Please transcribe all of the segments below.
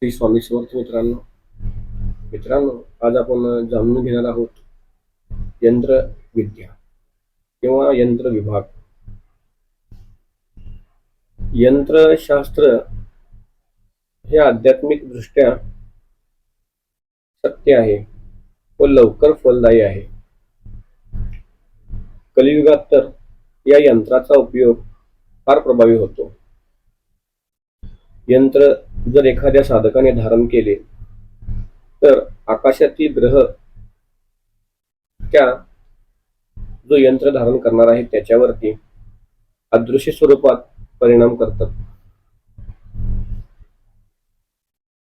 श्री स्वामी समर्थ मित्रांनो मित्रांनो आज आपण जाणून घेणार आहोत यंत्र विद्या किंवा यंत्र विभाग. यंत्रशास्त्र हे आध्यात्मिक दृष्ट्या सत्य आहे व लवकर फलदायी आहे. कलियुगात तर या यंत्राचा उपयोग फार प्रभावी होतो. यंत्र जर एखाद्या साधकाने धारण केले तर आकाशातील ग्रह त्या जो यंत्र धारण करणार आहे त्याच्यावरती अदृश्य स्वरूपात परिणाम करतात.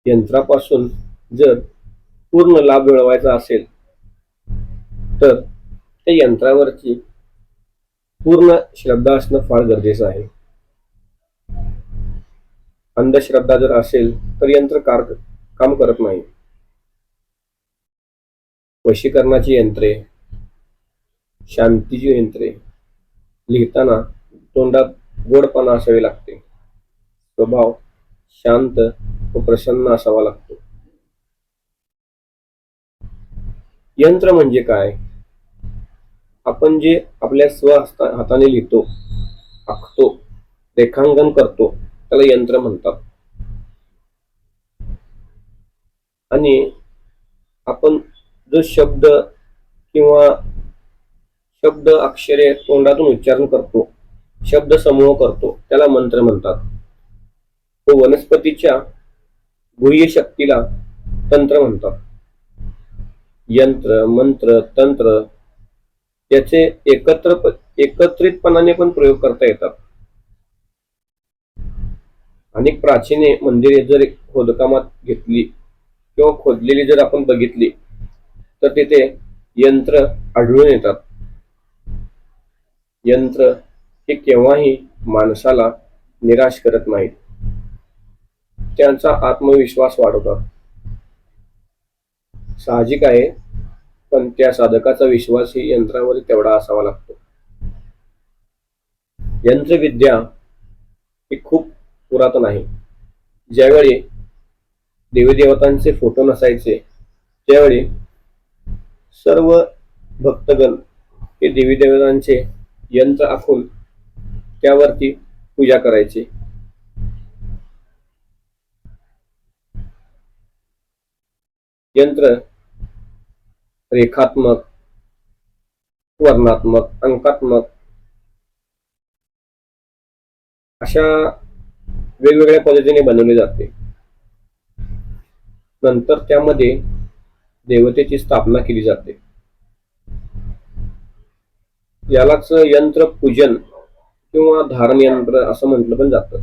यंत्रापासून जर पूर्ण लाभ मिळवायचा असेल तर त्या यंत्रावरची पूर्ण श्रद्धा असणं फार गरजेचं आहे. अंधश्रद्धा जर असेल तर यंत्र कार काम करत नाही. वशीकरणाची यंत्रे शांतीची यंत्रे लिहिताना तोंडात गोडपणा असावे लागते. स्वभाव शांत व प्रसन्न असावा लागतो. यंत्र म्हणजे काय? आपण जे आपल्या स्व हाताने लिहितो आखतो रेखांकन करतो त्याला यंत्र म्हणतात. आणि आपण जो शब्द किंवा शब्द अक्षरे तोंडातून उच्चारण करतो शब्द समूह करतो त्याला मंत्र म्हणतात. तो वनस्पतीच्या गुह्य शक्तीला तंत्र म्हणतात. यंत्र मंत्र तंत्र याचे एकत्र एकत्रितपणाने पण प्रयोग करता येतात. अनेक प्राचीने मंदिरे जर खोदकामात घेतली किंवा खोदलेली जर आपण बघितली तर तिथे यंत्र आढळून येतात. यंत्र हे केव्हाही माणसाला निराश करत नाहीत. त्यांचा आत्मविश्वास वाढवतात. साहजिक आहे पण त्या साधकाचा विश्वासही यंत्रावर तेवढा असावा लागतो. यंत्रविद्या ही खूप पुरातन आहे. ज्यावेळी देवीदेवतांचे फोटो नसायचे त्यावेळी सर्व भक्तगण हे देवीदेवतांचे यंत्र आखून त्यावरती पूजा करायचे. यंत्र रेखात्मक वर्णात्मक अंकात्मक अशा वेगवेगळ्या पद्धतीने बनवले जाते. नंतर त्यामध्ये देवतेची स्थापना केली जाते. यालाच यंत्र पूजन किंवा धारण यंत्र असं म्हटलं पण जात.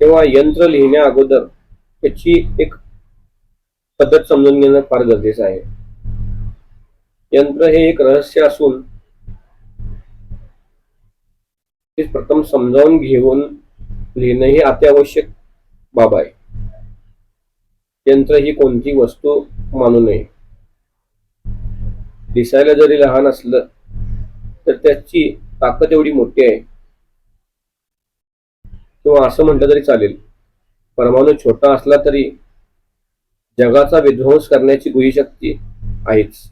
तेव्हा यंत्र लिहिण्या अगोदर त्याची एक पद्धत समजून घेणं फार गरजेचं आहे. यंत्र हे एक रहस्य असून ते प्रथम समजावून घेऊन लिहिणं ही अत्यावश्यक बाब आहे. यंत्र ही कोणती वस्तू मानू नये. दिसायला जरी लहान असलं तर त्याची ताकद एवढी मोठी आहे. किंवा असं म्हटलं तरी चालेल परमाणू छोटा असला तरी जगाचा विध्वंस करण्याची गुही शक्ती आहेच.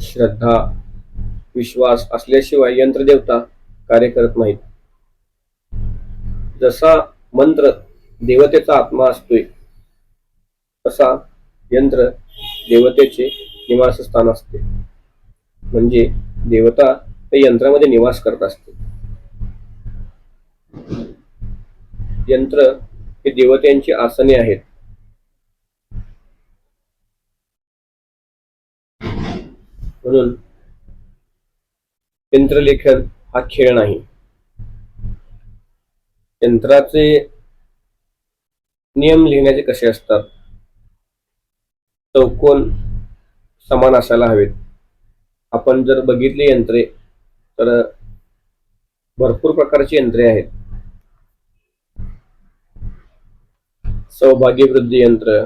श्रद्धा विश्वास असल्याशिवाय यंत्रदेवता कार्य करत नाहीत. जसा मंत्र देवतेचा आत्मा असतोय तसा यंत्र देवतेचे निवासस्थान असते. म्हणजे देवता ते यंत्रामध्ये निवास करत असते. यंत्र हे देवत्यांची आसने आहेत. म्हणून यंत्रलेखन हा खेळ नाही. यंत्राचे नियम लिहिण्याचे कसे असतात? चौकोन समान असायला हवेत. आपण जर बघितली यंत्रे तर भरपूर प्रकारची यंत्रे आहेत. सौभाग्य वृद्धी यंत्र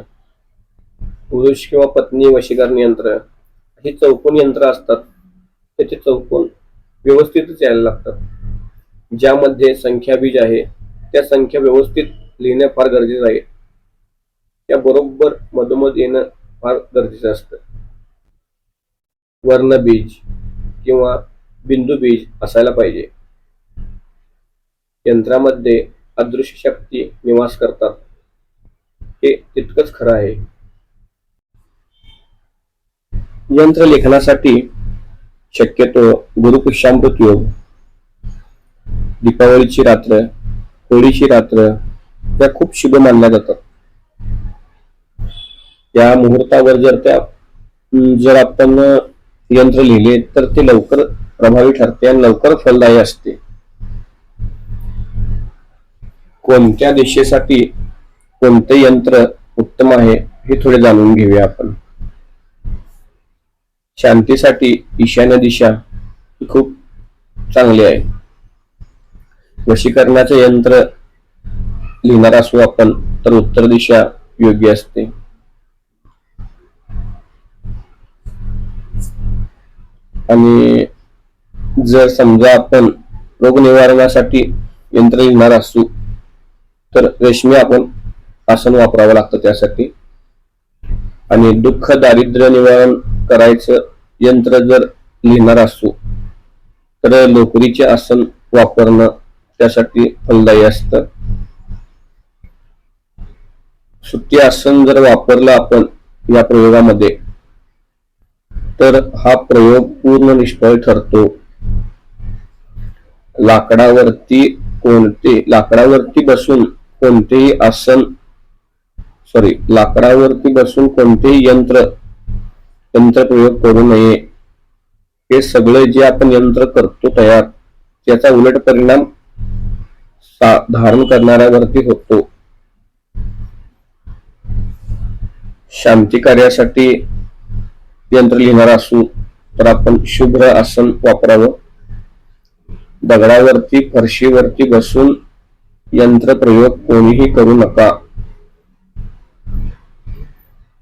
पुरुष किंवा पत्नी वशीकरण यंत्र ही चौकोन यंत्र असतात. त्याचे चौकोन व्यवस्थितच यायला लागतात. ज्यामध्ये संख्या बीज आहे त्या संख्या व्यवस्थित लिहिणं फार गरजेचं आहे. त्या बरोबर मधोमध येणं फार गरजेचं असतं. वर्णबीज किंवा बिंदू बीज असायला पाहिजे. यंत्रामध्ये अदृश्य शक्ती निवास करतात. हे तितकंच खरं आहे. यंत्र लेखनासाठी शक्यतो गुरुपुष्यामृत योग दीपावलीची रात्र होळीची रात्र या खूप शुभ मानल्या जातात. त्या मुहूर्तावर जर त्या जर आपण यंत्र लिहिले तर ते लवकर प्रभावी ठरते आणि लवकर फलदायी असते. कोणत्या दिशेसाठी कोणते यंत्र उत्तम आहे हे थोडे जाणून घेऊया आपण. शांतीसाठी ईशान्य दिशा ही खूप चांगली आहे. वशीकरणाचे यंत्र लिहिणार असू आपण तर उत्तर दिशा योग्य असते. आणि जर समजा आपण रोग निवारणासाठी यंत्र लिहिणार असू तर रेशमी आपण आसन वापरावं लागतं त्यासाठी. आणि दुःख दारिद्र्य निवारण करायचं यंत्र जर लिहिणार असू तर लोकरीचे आसन वापरणं त्यासाठी फलदायी असतं. सुट्टी आसन जर वापरलं आपण या प्रयोगामध्ये तर हा प्रयोग पूर्ण निष्फळ ठरतो. लाकडावरती कोणते लाकडावरती बसून कोणतेही आसन सॉरी लाकडावरती बसून कोणतेही यंत्र यंत्र प्रयोग करू नये. हे सगळे जे आपण यंत्र करतो तयार त्याचा उलट परिणाम सा- धारण करणाऱ्यावरती होतो. शांती कार्यासाठी यंत्र लिहिणार असू तर आपण शुभ्र आसन वापरावं. दगडावरती फरशीवरती बसून यंत्र प्रयोग कोणीही करू नका.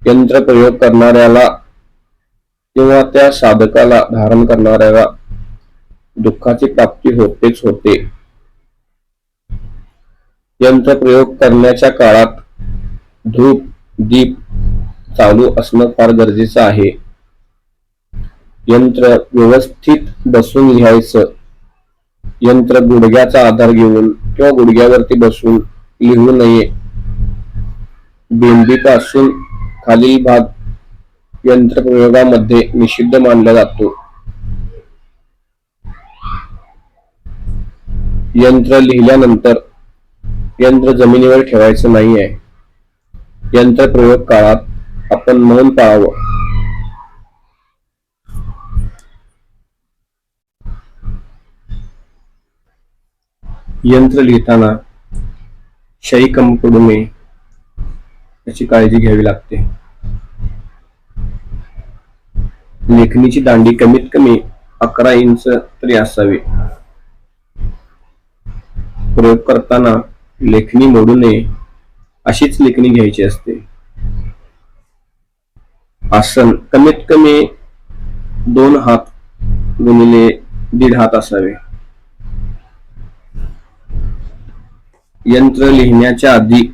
यंत्र प्रयोग करणाऱ्याला तेव्हा त्या साधकाला धारण करणाऱ्याला दुःखाची प्राप्ती होतेच होते. यंत्र प्रयोग करण्याच्या काळात धूप दीप चालू असणं फार गरजेचं आहे. यंत्र व्यवस्थित बसून लिहायचं. यंत्र गुडघ्याचा आधार घेऊन किंवा गुडघ्यावरती बसून लिहू नये. बेंबीपासून खालील भाग यंत्रप्रयोगामध्ये निषिद्ध मानला जातो. यंत्र लिहिल्यानंतर यंत्र जमिनीवर ठेवायचं नाही आहे यंत्र प्रयोग काळात आपण मौन पाळावं. यंत्र लिहिताना शाई कमी पडू नये याची काळजी घ्यावी लागते. लेखणीची दांडी कमीत कमी अकरा इंच तरी असावी. प्रयोग करताना लेखणी मोडू नये अशीच लेखणी घ्यायची असते. आसन कमीत कमी दोन हात गुणिले दीड हात असावे. यंत्र लिहिण्याच्या आधी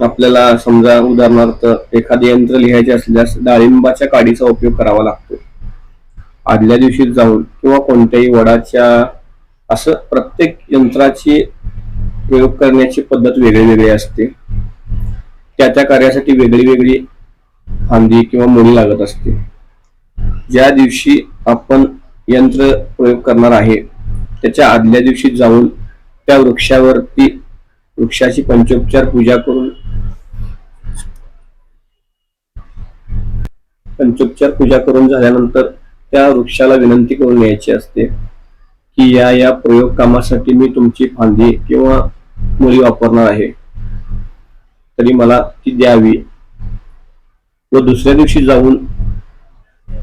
आपल्याला समजा उदाहरणार्थ एखादे यंत्र लिहायचे असल्यास डाळिंबाच्या काडीचा उपयोग करावा लागतो. आदल्या दिवशी जाऊन किंवा कोणत्याही वडाच्या असं प्रत्येक यंत्राची प्रयोग करण्याची पद्धत वेगळी वेगळी असते. त्या त्या कार्यासाठी वेगळी वेगळी फांदी किंवा मुळी लागत असते. ज्या दिवशी आपण यंत्र प्रयोग करणार आहे त्याच्या आदल्या दिवशी जाऊन त्या वृक्षावरती वृक्षाची पंचोपचार पूजा करून पंचोपचार पूजा करून झाल्यानंतर त्या वृक्षाला विनंती करून यायची असते की या या प्रयोग कामासाठी मी तुमची फांदी किंवा मुली वापरणार आहे. तरी मला ती द्यावी व दुसऱ्या दिवशी जाऊन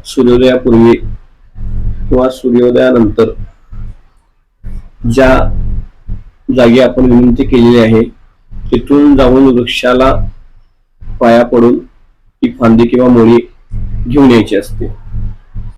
सूर्योदयापूर्वी किंवा सूर्योदयानंतर ज्या जागी आपण विनंती केलेली आहे तिथून जाऊन वृक्षाला पाया पडून ती फांदी किंवा मुळी घेऊन यायची असते.